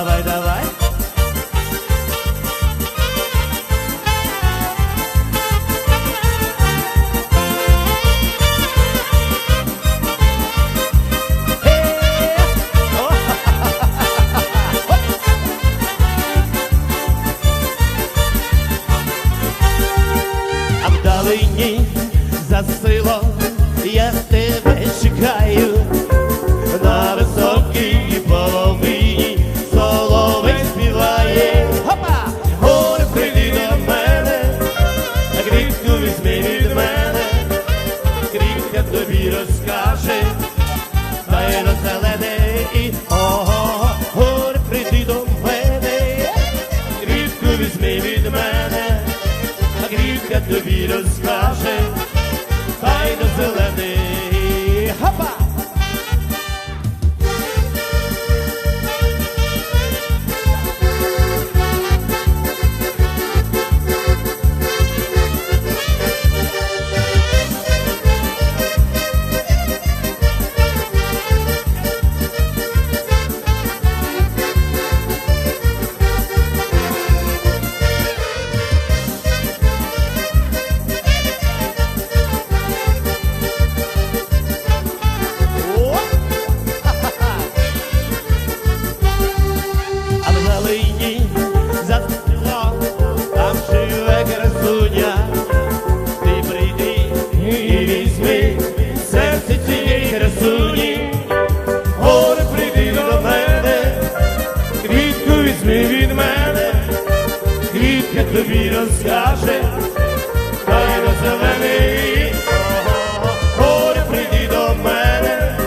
давай, давай. Е, о, А вдалині за село я тебе чекаю Кріпка стає на зелене і ого, горе прийди до мене, кріпку візьми від мене, а кріпка тобі розкаже, візьми від мене, квітка тобі розкаже, хай на зелений. Горе прийди до мене,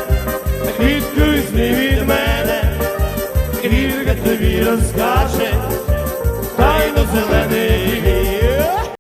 квітку візьми від мене, квітка тобі розкаже.